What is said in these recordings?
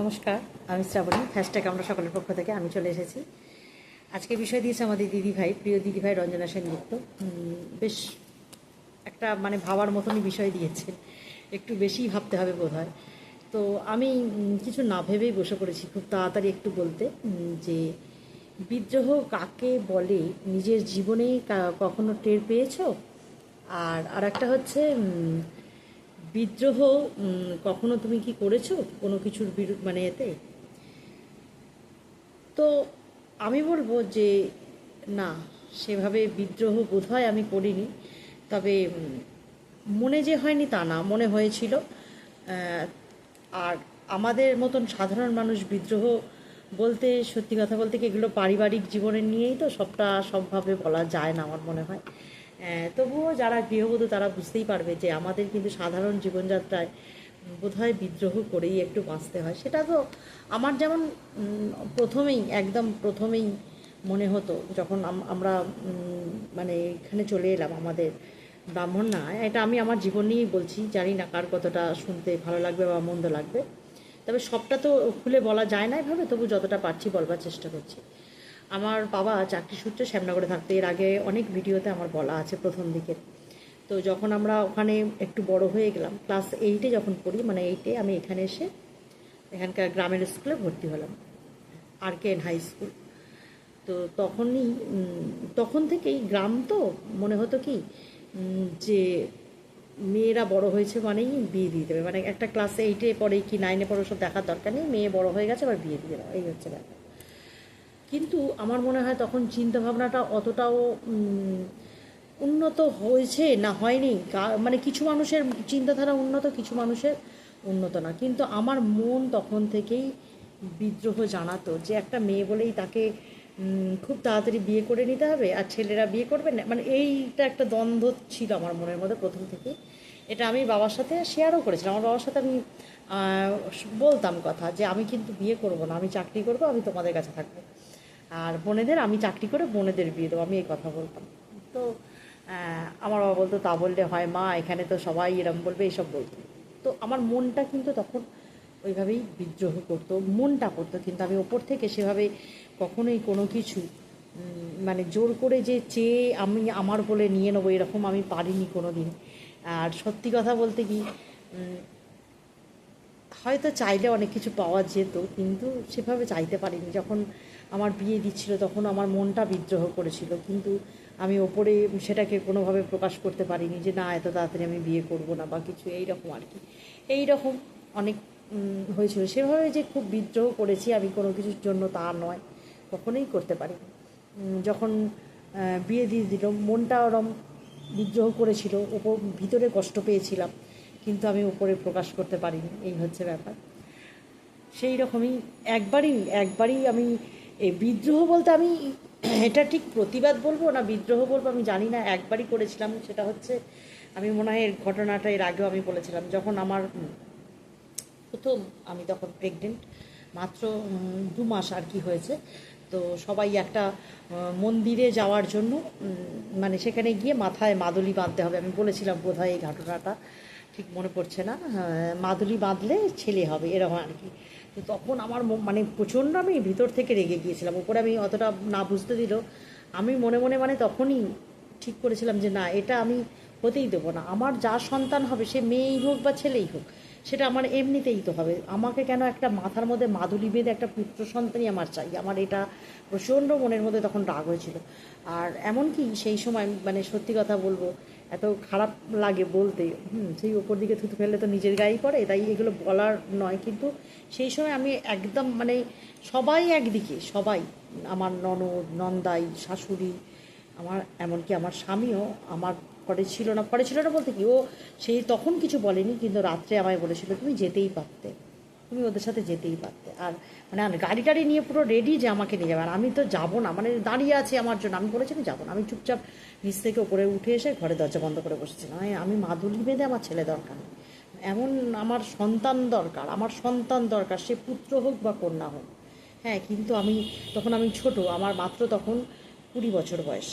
নমস্কার, আমি শ্রাবণী হ্যাশট্যাগ আমরা সকলের পক্ষ থেকে, আমি চলে এসেছি। আজকে বিষয় দিয়েছে আমাদের দিদি ভাই প্রিয় দিদি ভাই রঞ্জনা সেনগুপ্ত। বেশ একটা মানে ভাবার মতনই বিষয় দিয়েছে। একটু বেশি ভাবতে হবে বোধ হয় তো আমি কিছু না ভেবেই বসে পড়েছি খুব তাড়াতাড়ি একটু বলতে যে বিদ্রোহ কাকে বলে, নিজের জীবনে কখনো টের পেয়েছ? আর আর একটা হচ্ছে বিদ্রোহ কখনো তুমি কি করেছ কোনো কিছুর বিরু মানে এতে? তো আমি বলব যে না, সেভাবে বিদ্রোহ বোধহয় আমি করিনি। তবে মনে যে হয়নি তা না, মনে হয়েছিল। আর আমাদের মতন সাধারণ মানুষ বিদ্রোহ বলতে, সত্যি কথা বলতে কি এগুলো পারিবারিক জীবনের নিয়েই তো সবটা সবভাবে বলা যায় না আমার মনে হয়। তবুও যারা গৃহবধূ তারা বুঝতেই পারবে যে আমাদের কিন্তু সাধারণ জীবনযাত্রায় বোধহয় বিদ্রোহ করেই একটু বাঁচতে হয়। সেটা তো আমার যেমন প্রথমেই, একদম প্রথমেই মনে হতো যখন আম- আমরা মানে এখানে চলে এলাম আমাদের ব্রাহ্মণ না, এটা আমি আমার জীবন নিয়েই বলছি, জানি না কার কতটা শুনতে ভালো লাগবে বা মন্দ লাগবে। তবে সবটা তো খুলে বলা যায় না এভাবে, তবু যতটা পারছি বলবার চেষ্টা করছি। আমার বাবা চাকরি সূত্রে শ্যামনগরে থাকতো। এর আগে অনেক ভিডিওতে আমার বলা আছে প্রথম দিকের তো যখন আমরা ওখানে একটু বড় হয়ে গেলাম, ক্লাস এইটে যখন পড়ি মানে এইটে আমি এখানে এসে এখানকার গ্রামের স্কুলে ভর্তি হলাম R K N high school তো তখনই তখন থেকেই গ্রাম তো মনে হতো কি যে মেয়েরা বড় হয়েছে মানেই বিয়ে দিয়ে দেবে। মানে একটা ক্লাস এইটে পড়ে কি নাইনে পরে সব দেখার দরকার নেই, মেয়ে বড় হয়ে গেছে, আবার বিয়ে দিয়ে দেবে এই হচ্ছে ব্যাপার। কিন্তু আমার মনে হয় তখন চিন্তাভাবনাটা অতটাও উন্নত হয়েছে না হয়নি। মানে কিছু মানুষের চিন্তাধারা উন্নত, কিছু মানুষের উন্নত না। কিন্তু আমার মন তখন থেকেই বিদ্রোহ জানাতো যে একটা মেয়ে বলেই তাকে খুব তাড়াতাড়ি বিয়ে করে নিতে হবে আর ছেলেরা বিয়ে করবে না। মানে এইটা একটা দ্বন্দ্ব ছিল আমার মনের মধ্যে প্রথম থেকেই। এটা আমি বাবার সাথে শেয়ারও করেছিলাম। আমার বাবার সাথে আমি বলতাম কথা যে আমি কিন্তু বিয়ে করব না, আমি চাকরি করব, আমি তোমাদের কাছে থাকব। আর বোনেদের, আমি চাকরি করে বোনেদের বিয়ে দেবো, আমি এই কথা বলতাম। তো আমার বাবা বলতো, তা বললে হয়, মা, এখানে তো সবাই এরম বলবে এইসব বলতো। তো আমার মনটা কিন্তু তখন ওইভাবেই বিদ্রোহ করতো, মনটা করতো কিন্তু আমি ওপর থেকে সেভাবে কখনোই কোনো কিছু মানে জোর করে যে চেয়ে আমি আমার বলে নিয়ে নেব, এরকম আমি পারিনি কোনো দিন আর সত্যি কথা বলতে কি হয়তো চাইলে অনেক কিছু পাওয়া যেত কিন্তু সেভাবে চাইতে পারিনি। যখন আমার বিয়ে দিচ্ছিল তখন আমার মনটা বিদ্রোহ করেছিল কিন্তু আমি ওপরে সেটাকে কোনোভাবে প্রকাশ করতে পারিনি যে না এত তাড়াতাড়ি আমি বিয়ে করব না বা কিছু এই রকম আর কি। এই রকম অনেক হয়েছিল। সেভাবে যে খুব বিদ্রোহ করেছি আমি কোনো কিছুর জন্য তা নয় কখনোই করতে উম, যখন বিয়ে দিয়ে দিল মনটা ওরম বিদ্রোহ করেছিল ওপর ভিতরে কষ্ট পেয়েছিলাম। কিন্তু আমি উপরে প্রকাশ করতে পারিনি, এই হচ্ছে ব্যাপার। সেই রকমই একবারই একবারই আমি, এই বিদ্রোহ বলতে আমি, এটা ঠিক প্রতিবাদ বলব না বিদ্রোহ বলব আমি জানি না, একবারই করেছিলাম, সেটা হচ্ছে আমি মনে হয় এর ঘটনাটা এর আগেও আমি বলেছিলাম, যখন আমার প্রথম, আমি তখন প্রেগনেন্ট মাত্র দু মাস আর কি হয়েছে, তো সবাই একটা মন্দিরে যাওয়ার জন্য মানে সেখানে গিয়ে মাথায় মাদলি বাঁধতে হবে, আমি বলেছিলাম বোধ হয় এই ঘটনাটা। ঠিক মনে পড়ছে না। মাধুরী মাদুলি বাঁধলে ছেলে হবে, এরকম আর কি। তো তখন আমার মানে প্রচণ্ড আমি ভিতর থেকে রেগে গিয়েছিলাম ওপরে আমি অতটা না বুঝতে দিল। আমি মনে মনে মানে তখনই ঠিক করেছিলাম যে না, এটা আমি হতেই দেবো না। আমার যা সন্তান হবে সে মেয়েই হোক বা ছেলেই হোক সেটা আমার এমনিতেই তো হবে। আমাকে কেন একটা মাথার মধ্যে মাদুলি বেঁধে একটা পুত্র সন্তানই আমার চাই? আমার এটা প্রচণ্ড মনের মধ্যে তখন রাগ হয়েছিল। আর এমনকি সেই সময় মানে সত্যি কথা বলব, এত খারাপ লাগে বলতে, হুম, সেই ওপর দিকে থুতু ফেললে তো নিজের গায়েই পড়ে, তাই এগুলো বলার নয়। কিন্তু সেই সময় আমি একদম মানে সবাই একদিকে, সবাই, আমার ননদ, নন্দাই, শাশুড়ি, আমার, এমনকি আমার স্বামীও, আমার পরে ছিল না, পরে ছিল না বলতে কি, ও সেই তখন কিছু বলেনি, কিন্তু রাত্রে আমায় বলেছিল, তুমি যেতেই পারতে, তুমি ওদের সাথে যেতেই পারতে। আর মানে আর গাড়ি টাড়ি নিয়ে পুরো রেডি যে আমাকে নিয়ে যাবে, আর আমি তো যাব না মানে দাঁড়িয়ে আছে আমার জন্য, আমি বলেছি আমি যাব না, আমি চুপচাপ নিচ থেকে উপরে উঠে এসে ঘরে দরজা বন্ধ করে বসেছিলাম। আমি- আমি মাদুলি বেঁধে আমার ছেলে দরকার নেই। এমন আমার সন্তান দরকার, আমার সন্তান দরকার, সে পুত্র হোক বা কন্যা হোক। হ্যাঁ কিন্তু আমি, তখন আমি ছোট, আমার মাত্র তখন কুড়ি বছর বয়স।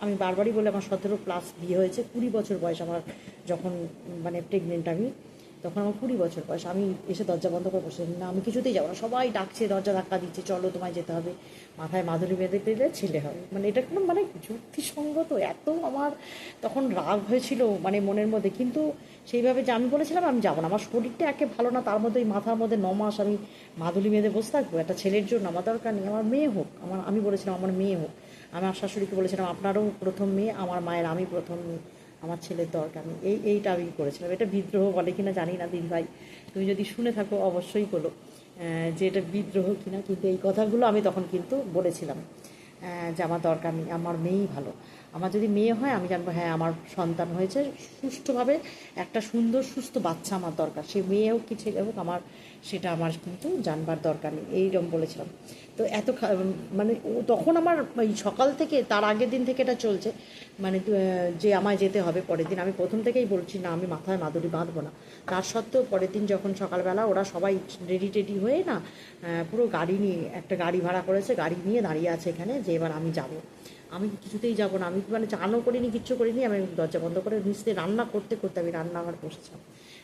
আমি বারবারই বলে আমার সতেরো প্লাস বিয়ে হয়েছে, কুড়ি বছর বয়স আমার যখন মানে প্রেগনেন্ট আমি, তখন আমার কুড়ি বছর বয়স। আমি এসে দরজা বন্ধ করে বসে, না, আমি কিছুতেই যাব না। সবাই ডাকছে, দরজা ধাক্কা দিচ্ছে, চলো, তোমায় যেতে হবে। মাথায় মাধুরী বেঁধে পেলে ছেলে হবে। মানে এটা কোনো মানে যুক্তিসঙ্গত এত আমার তখন রাগ হয়েছিল মানে মনের মধ্যে। কিন্তু সেইভাবে যে আমি বলেছিলাম, আমি যাব না। আমার শরীরটা একে ভালো না, তার মধ্যে ওই মাথার মধ্যে ন মাস আমি মাদুলি বেঁধে বসে থাকব। একটা ছেলের জন্য আমার দরকার নেই, আমার মেয়ে হোক। আমার, আমি বলেছিলাম আমার মেয়ে হোক। আমার শাশুড়িকে বলেছিলাম, আপনারও প্রথম মেয়ে, আমার মায়ের, আমি প্রথম মেয়ে, আমার ছেলের দরকার নেই। এই, এইটা আমি করেছিলাম। এটা বিদ্রোহ বলে কিনা জানি না, দিদি ভাই। তুমি যদি শুনে থাকো, অবশ্যই বলো যে এটা বিদ্রোহ কিনা। কিন্তু এই কথাগুলো আমি তখন কিন্তু বলেছিলাম যে আমার দরকার নেই, আমার মেয়েই ভালো। আমার যদি মেয়ে হয়, আমি জানব হ্যাঁ আমার সন্তান হয়েছে। সুষ্ঠুভাবে একটা সুন্দর, সুস্থ বাচ্চা আমার দরকার। সে মেয়ে হোক কি ছেলে হোক, আমার, সেটা আমার কিন্তু জানবার দরকার নেই। এইরকম বলেছিলাম। তো এত মানে তখন আমার ওই সকাল থেকে, তার আগের দিন থেকে এটা চলছে। মানে যে আমায় যেতে হবে পরের দিন। আমি প্রথম থেকেই বলছি, না, আমি মাথায় মাদুরি বাঁধবো না। তার সত্ত্বেও পরের দিন যখন সকালবেলা ওরা সবাই রেডি টেডি হয়ে না পুরো গাড়ি নিয়ে, একটা গাড়ি ভাড়া করেছে, গাড়ি নিয়ে দাঁড়িয়ে আছে এখানে যে এবার আমি যাব। আমি কিছুতেই যাব না। আমি মানে চানও করিনি, কিচ্ছু করিনি, আমি দরজা বন্ধ করে নিচে রান্না করতে করতে আমি রান্না আমার বসেছিলাম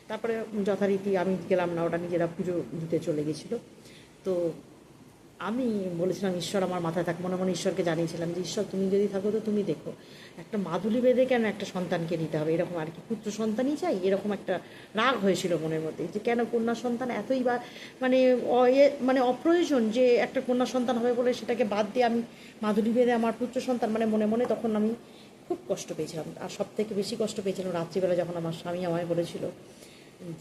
তারপরে যথারীতি আমি গেলাম না, ওটা নিজেরা পুজো দিতে চলে গেছিল। তো আমি বলেছিলাম, ঈশ্বর আমার মাথায় থাক। মনে মনে ঈশ্বরকে জানিয়েছিলাম যে, ঈশ্বর, তুমি যদি থাকো তো তুমি দেখো, একটা মাদুলি বেঁধে কেন একটা সন্তানকে নিতে হবে? এরকম আর কি, পুত্র সন্তানই চাই, এরকম একটা রাগ হয়েছিল মনের মধ্যে, যে কেন কন্যা সন্তান এতই বা মানে মানে অপ্রয়োজন যে একটা কন্যা সন্তান হবে বলে সেটাকে বাদ দিয়ে আমি মাদুলি বেঁধে আমার পুত্র সন্তান মানে মনে মনে তখন আমি খুব কষ্ট পেয়েছিলাম। আর সব থেকে বেশি কষ্ট পেয়েছিলাম রাত্রিবেলা যখন আমার স্বামী আমায় বলেছিল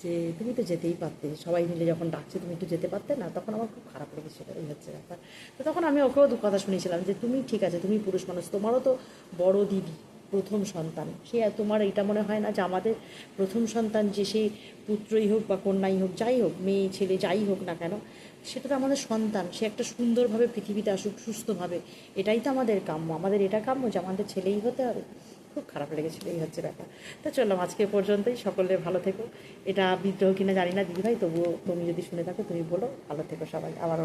যে তুমি তো যেতেই পারতে, সবাই মিলে যখন ডাকছে তুমি একটু যেতে পারতে না, তখন আমার খুব খারাপ লেগেছিল এই হচ্ছে ব্যাপার। তো তখন আমি ওকেও দু কথা শুনেছিলাম যে, তুমি ঠিক আছে, তুমি পুরুষ মানুষ, তোমারও তো বড় দিদি, প্রথম সন্তান। সে তোমার এটা মনে হয় না যে আমাদের প্রথম সন্তান যে সে পুত্রই হোক বা কন্যাই হোক, যাই হোক, মেয়ে, ছেলে, যাই হোক না কেন, সেটা তো আমাদের সন্তান। সে একটা সুন্দরভাবে পৃথিবীতে আসুক, সুস্থভাবে, এটাই তো আমাদের কাম্য। আমাদের এটা কাম্য যে আমাদের ছেলেই হতে হবে। খুব খারাপ লেগেছিলো, এই হচ্ছে ব্যাপার। তো চললাম, আজকে পর্যন্তই, সকলে ভালো থেকো। এটা বিদ্রোহ কিনা জানি না, দিদিভাই, তবুও তুমি যদি শুনে থাকো, তুমি বলো, ভালো থেকো সবাই। আবার